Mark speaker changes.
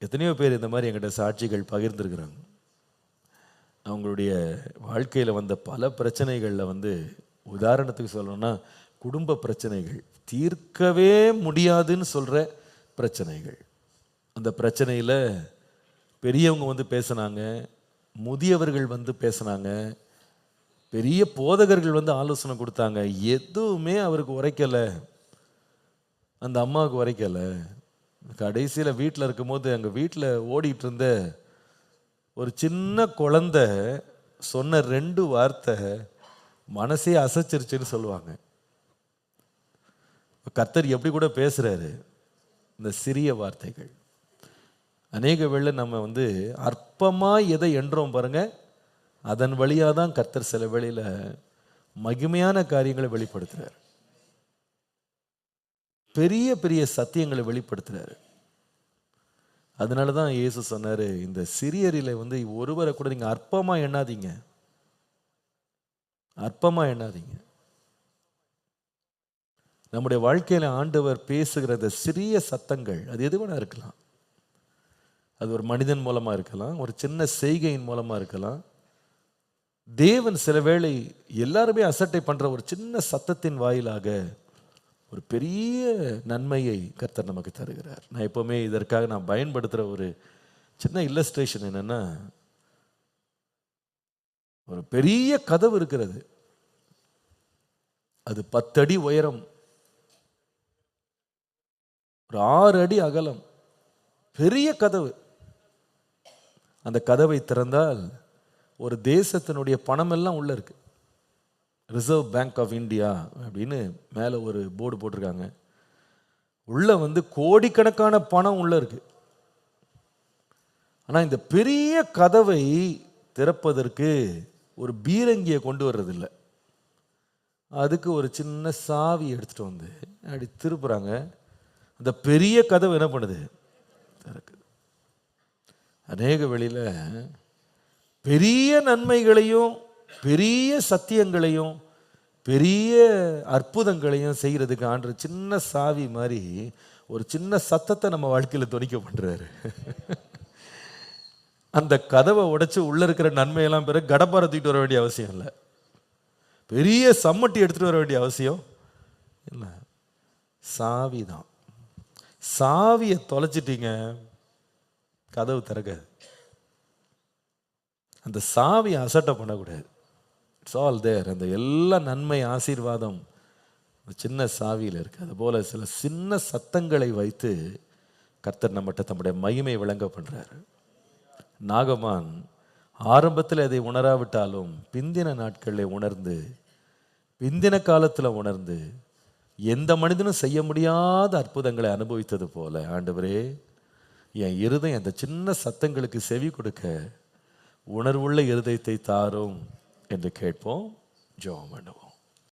Speaker 1: எத்தனையோ பேர் இந்த மாதிரி எங்கிட்ட சாட்சிகள் பகிர்ந்துருக்குறாங்க. அவங்களுடைய வாழ்க்கையில் வந்த பல பிரச்சனைகளில் வந்து உதாரணத்துக்கு சொல்லணும்னா குடும்ப பிரச்சனைகள் தீர்க்கவே முடியாதுன்னு சொல்கிற பிரச்சனைகள். அந்த பிரச்சனையில் பெரியவங்க வந்து பேசுனாங்க முதியவர்கள் வந்து பேசுனாங்க பெரிய போதகர்கள் வந்து ஆலோசனை கொடுத்தாங்க எதுவுமே அவருக்கு உரைக்கலை. அந்த அம்மாவுக்கு உரைக்கலை. கடைசியில் வீட்டில் இருக்கும்போது எங்கள் வீட்டில் ஓடிட்டு இருந்த ஒரு சின்ன குழந்தை சொன்ன ரெண்டு வார்த்தை மனசே அசைச்சிருச்சுன்னு சொல்லுவாங்க. கத்தர் எப்படி கூட பேசுகிறாரு இந்த சிறிய வார்த்தைகள். அநேக வேளை நம்ம வந்து அற்பமாக எதை என்றோம் பாருங்க அதன் வழியாக தான் கர்த்தர் சில வேளையில் மகிமையான காரியங்களை வெளிப்படுத்துகிறார் பெரிய பெரிய சத்தியங்களை வெளிப்படுத்துறாரு. அதனால தான் இயேசு சொன்னாரு இந்த சிறியரில வந்து ஒருவரை கூட நீங்க அற்பமா எண்ணாதீங்க. அற்பமா எண்ணாதீங்க. நம்முடைய வாழ்க்கையில ஆண்டவர் பேசுகிற இந்த சிறிய சத்தங்கள் அது எது வேணா இருக்கலாம். அது ஒரு மனிதன் மூலமா இருக்கலாம் ஒரு சின்ன செய்கையின் மூலமா இருக்கலாம். தேவன் சில வேளை எல்லாருமே அசட்டை பண்ற ஒரு சின்ன சத்தத்தின் வாயிலாக ஒரு பெரிய நன்மையை கர்த்தர் நமக்கு தருகிறார். நான் எப்போவுமே இதற்காக நான் பயன்படுத்துகிற ஒரு சின்ன இல்லஸ்ட்ரேஷன் என்னன்னா ஒரு பெரிய கதவு இருக்கிறது. அது பத்தடி உயரம். ஒரு ஆறு அடி அகலம். பெரிய கதவு. அந்த கதவை திறந்தால் ஒரு தேசத்தினுடைய பணமெல்லாம் உள்ளே இருக்குது இருக்கு. ரிசர்வ் பேங்க் ஆஃப் இந்தியா அப்படின்னு மேலே ஒரு போர்டு போட்டிருக்காங்க. உள்ளே வந்து கோடிக்கணக்கான பணம் உள்ளே இருக்கு. ஆனால் இந்த பெரிய கதவை திறப்பதற்கு ஒரு பீரங்கியை கொண்டு வர்றதில்லை. அதுக்கு ஒரு சின்ன சாவி எடுத்துகிட்டு வந்து அப்படி திருப்புறாங்க. அந்த பெரிய கதவு என்ன பண்ணுது? திறக்குது. அநேக வெளியில் பெரிய நன்மைகளையும் பெரிய சத்தியங்களையும் பெரிய அற்புதங்களையும் செய்கிறதுக்கு ஆண்டு சின்ன சாவி மாதிரி ஒரு சின்ன சத்தத்தை நம்ம வாழ்க்கையில் துணிக்க பண்ணுறாரு அந்த கதவை உடைச்சு உள்ளே இருக்கிற நன்மையெல்லாம் பிறகு கடப்பாரை தூக்கிட்டு வர வேண்டிய அவசியம் இல்லை. பெரிய சம்மட்டி எடுத்துகிட்டு வர வேண்டிய அவசியம் இல்லை. சாவி தான். சாவியை தொலைச்சிட்டீங்க கதவு திறக்காது. அந்த சாவியை அசட்டை பண்ணக்கூடாது. இட்ஸ் ஆல் தேர் அந்த எல்லா நன்மை ஆசீர்வாதம் சின்ன சாவியில் இருக்குது அதுபோல் சில சின்ன சத்தங்களை வைத்து கர்த்தர் நம்மகிட்ட தம்முடைய மகிமை விளங்க பண்ணுறாரு நாகமான் ஆரம்பத்தில் அதை உணராவிட்டாலும் பிந்தின நாட்களில் உணர்ந்து பிந்தின காலத்தில் உணர்ந்து எந்த மனிதனும் செய்ய முடியாத அற்புதங்களை அனுபவித்தது போல ஆண்டவரே என் இருதயம் அந்த சின்ன சத்தங்களுக்கு செவி கொடுக்க உணர்வுள்ள இருதயத்தை தாரும். என்று கேட்போம் ஜெபம் பண்ணுவோம்